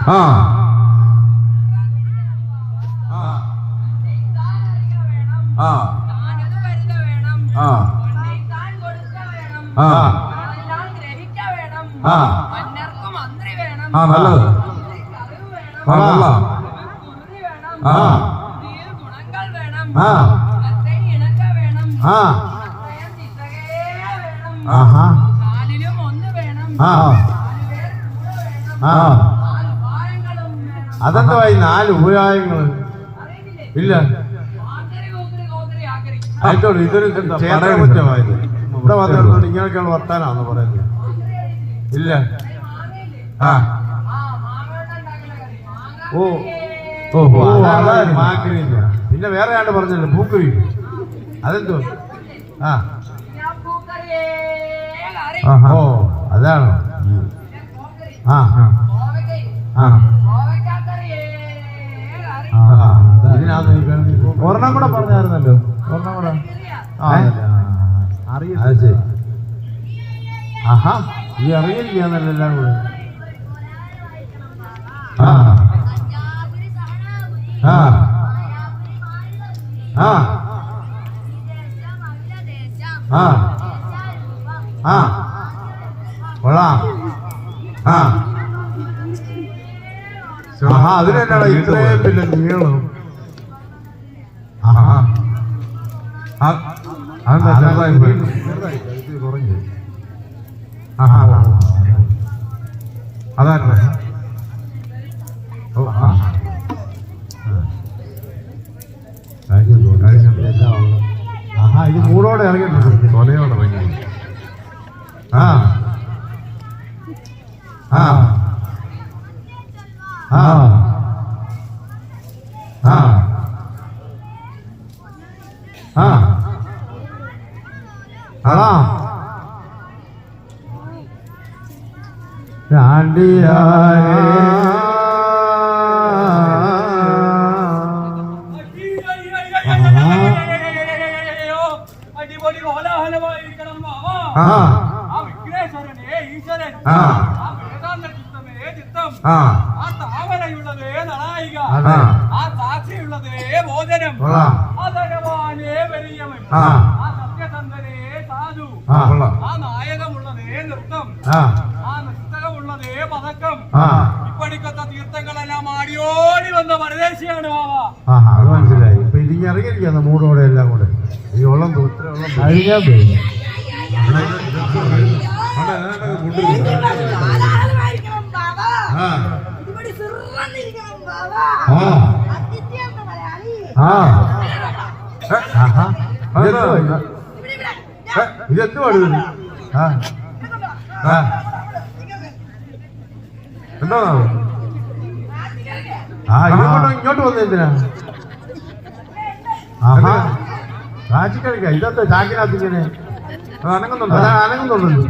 ആ. ആ. ആ. ആ. ആ. ആ. നല്ലത്. ആ നല്ല ആ. ആ. ആ. ആഹാ. ആ. ആ. നാല് ഉപായങ്ങളും വേണം അതെന്താ ഈ നാല് അറിയില്ലേ ഇല്ല. ആയിക്കോട്ടെ ഇതൊരു ക്ഷേത്രകുറ്റമായത് ഇവിടെ വന്നിരുന്നോണ്ട് ഇങ്ങനെയൊക്കെയാണ് വർത്താനാന്ന് പറയുന്നത്. ഇല്ല. ആ. ഓ. ഓ മാക്കിരില്ല പിന്നെ വേറെ ആണ്ട് പറഞ്ഞല്ലോ പൂക്കുരി അതെന്തോ? ആ. ഓ അതാണോ. ആ ആ. ആ. എനിക്ക് ഒരെണ്ണം കൂടെ പറഞ്ഞായിരുന്നല്ലോ. ഒരെണ്ണം കൂടെ. ശരി. ആഹാ ഈ അറിയില്ലാന്നല്ലോ എല്ലാം കൂടെ? ആ. ആ. ആ. ആ. ആ. കൊള്ളാം. ആ. ആഹാ അതിനെന്നാടാ ഇത്രയും പിന്നെ നീളം ആഹാ ആ, അതെന്താ ചെറുതായി പോയി? കുറഞ്ഞു. അതായിരുന്നു ഓ ആ. ആഹാ ഇത് മൂടോടെ ഇറങ്ങിയിട്ടുണ്ട്. കൊലയോടെ ഇറങ്ങി ആ ആ ആ ആ അതാ അടിപൊളി കോലാഹലമായിരിക്കണം മാമാ. ആ ആ വിഘ്നേശ്വരനേ ഈശ്വരൻ ആ. ആ വേദാന്ത ചിത്തമേ ചിത്തം ആ ആ താമരയുള്ളതേ നളായിക അതെ ആ സാക്ഷിയുള്ളതേ ഭോജനം കൊള്ളാം ആ ധനവാനേ വലിയവൻ ആ ആ സത്യസന്ധനേ സാധു ആ കൊള്ളാം. ആ. നായകമുള്ളതേ നൃത്തം. ഇപ്പൊ മൂടോടെ എല്ലാം കൂടെ. ഈ വെള്ളം കഴിഞ്ഞാൽ ഇവിടെ സിറന്നിരിക്കണം ബാബാ ആ. ആ. എന്താണോ ആ. ഇങ്ങോട്ട് ഇങ്ങോട്ട് വന്നെന്തിനാ ആഹാ. കാച്ചിക്കഴിക്ക ഇതെന്താ ചാക്കിനകത്ത് ഇങ്ങനെ? അനങ്ങുന്നുണ്ടോ? അതാ അനങ്ങുന്നുണ്ടല്ലോ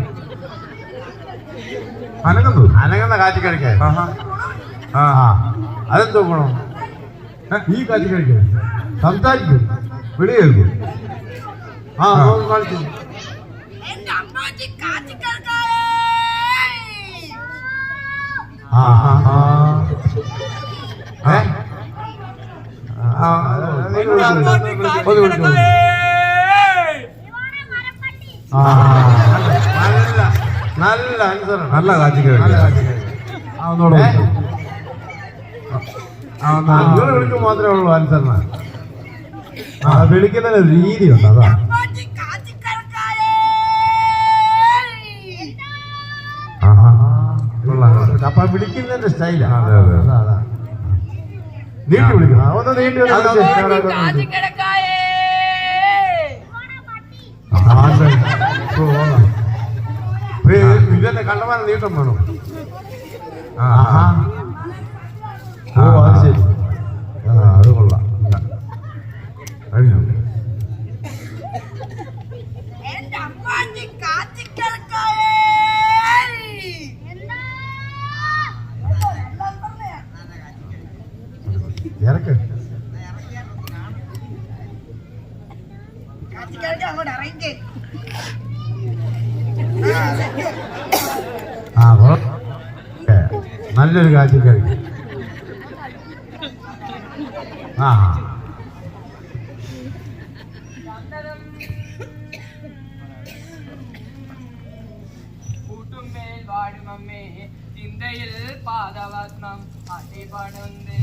അനങ്ങുന്നു അനങ്ങുന്ന കാച്ചിക്കഴിക്ക ആഹാ. ആ അതെന്തോ ഗുണം. ഈ കാച്ചിക്കഴിക്ക സംസാരിക്കും. വിളി കേൾക്കും. ആ കാണിച്ചു ആ ആ ആ ഏ? നല്ല നല്ല ആൻസർ നല്ല വിളിക്കുമ്പോൾ മാത്രമേ ഉള്ളൂ ആൻസറിന് ആ വിളിക്കുന്നതിന് രീതിയുണ്ട് അതാ. അപ്പൊ വിളിക്കുന്നതിന്റെ സ്റ്റൈലാണ് അതെ, അതെ. അതാ, ഓ, കൊള്ളാം. ഇപ്പൊ ഈ ഇതന്നെ കണ്ടമാനം നീട്ടം വേണം? അത് ശരി. അത് കൊള്ളാം. കഴിഞ്ഞു? കാച്ചിക്കൽക്ക് അങ്ങോട്ട് ഇറങ്ങി ആ കൊള്ളാം. ഏ, നല്ലൊരു കാച്ചിക്കറി ആ. കൂട്ടുമേൽ വാഴുമമ്മേ ചിന്തയിൽ പാദവത്നം അടിപണുന്നേ.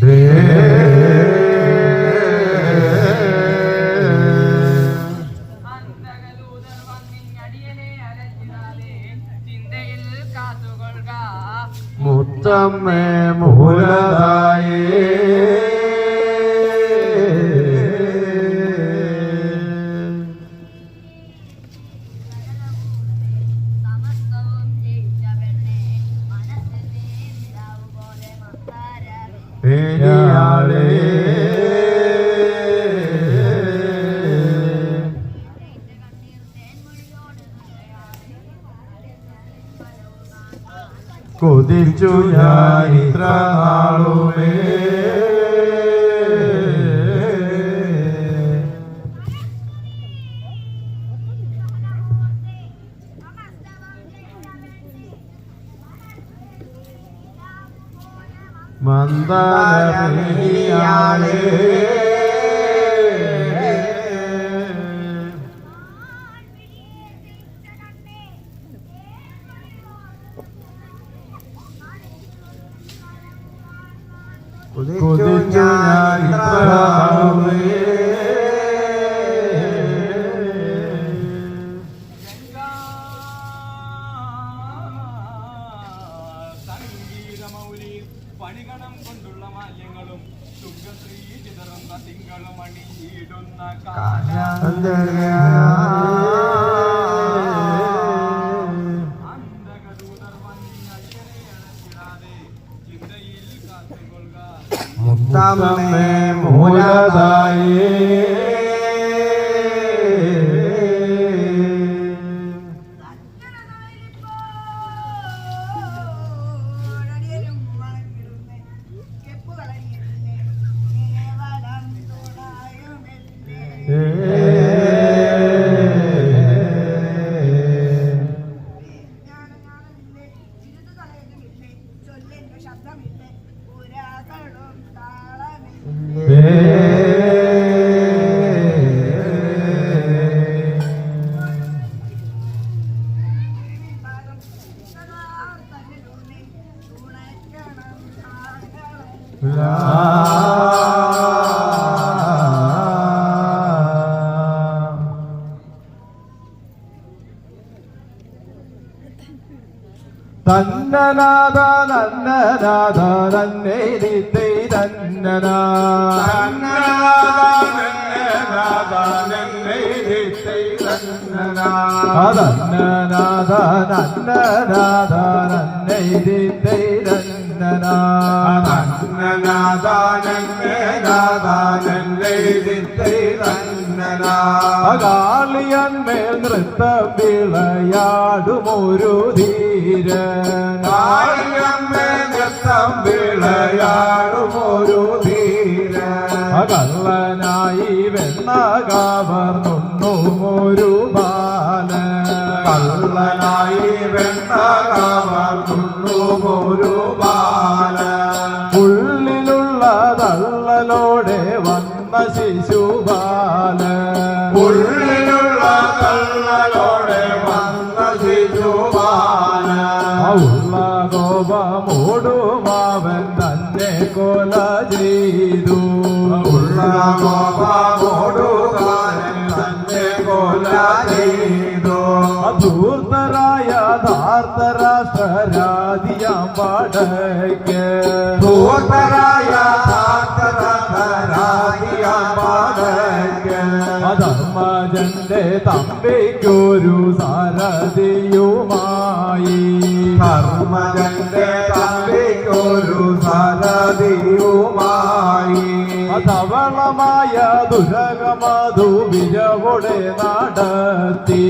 കൊതിച്ചു ഞാൻ ഇത്ര നാളുമേ മന്ദാരമിയാളേ കൊതിച്ചു ഞാൻ ഇത്ര നാളുമേ സംഗീതമൗലി പണികണം കൊണ്ടുള്ള മാല്യങ്ങളും ശുഭശ്രീ ചിതറുന്ന തിങ്കളും അണിയിടുന്ന അന്തകദൂതർ ചിന്തയിൽ കാത്തുകൊള്ളുക. ശബ്ദമില്ലേ പുരാകളും താളമില്ലേ തന്നനാഥ നന്നനാഥ നന്നേരിത്തൈ തന്നനാ തന്നനാഥ നന്നനാഥ നന്നേരിത്തൈ തന്നനാ അകാളിയന്മേൽ നൃത്തം വിളയാടുമൊരു ധീരൻ വിളയാടുമൊരു ധീര കള്ളനായി വെണ്ണ കവർന്നുണ്ണുമൊരു ബാലൻ കള്ളനായി വെണ്ണ കവർന്നുണ്ണുമൊരു తండ్రి కోలజీదు ఉళ్ళ గోప గోడు తండ్రి కోలజీదు ధూర్తరాయ ధార్త రాష్ట్ర రాధియం పాడకే അധർമ്മജന്റെ തമ്പിക്കൊരു സാരഥിയുമായി. ധർമ്മജന്റെ തമ്പിക്കൊരു സാരഥിയുമായി. തവളമായ ദുരകമധു വിരവോടെ നടത്തി.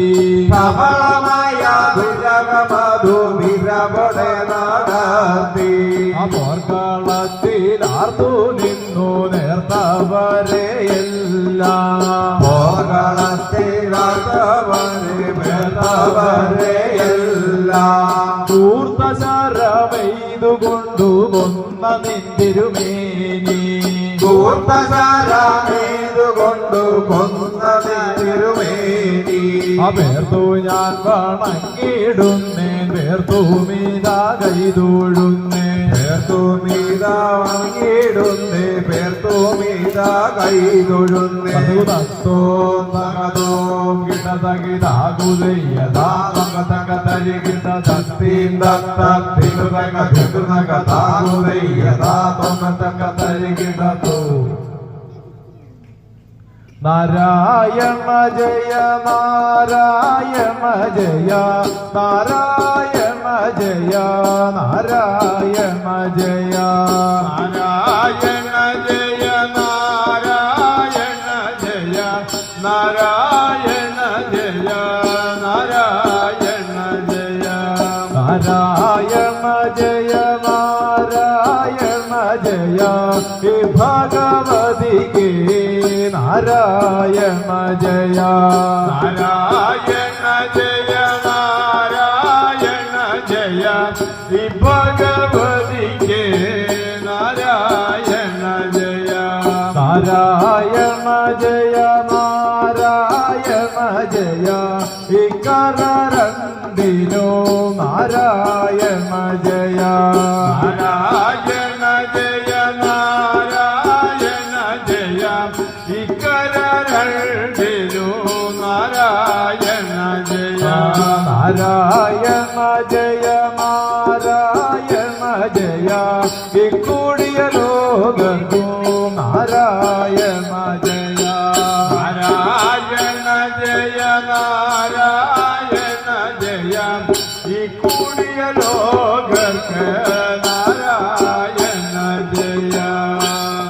തവളമായ ദുരകമധു വിരവോടെ നടത്തി. പോർക്കളത്തിൽ ആർത്തു നിന്നു നേർത്തവരെയെല്ലാം. പോർക്കളത്തിൽ ൂർത്തശാരമെയ്തുകൊണ്ടു കൊന്ന നിന്തിരുമേനി കൂർത്തശാരമേതുകൊണ്ടു കൊന്ന നിന്തിരുമേനി അവേർത്തു ഞാൻ വണങ്ങിടുന്നേ വേർത്തു മീതാ കൈതൊഴുന്നേ. വേർത്തു മീതാ വണങ്ങിടുന്നേ വേർത്തു മീതാ കൈതൊഴുന്നേ. തത്തോ തകതോ കിടതകിതാകുലയ്യതാ തകതകതരി കിടതീന്ത തത്തി. കൃതകൃതകതാകുലയ്യതാ തൊന്നതകതരി കിടതോ నారాయణ జయ నారాయణ జయ నారాయణ జయ నారాయణ జయ. నారాయణ జయ నారాయణ జయ నారాయణ జయ నారాయణ జయ. నారాయణ నారాయణ జయ నారాయణ జయ నారాయణ జయ భగవతికే నారాయణ జయ నారాయణ జయ నారాయణ జయ వికరందినో నారాయణ జయ నారాయణ माराय मजय माराय मजया विकुडिय लोग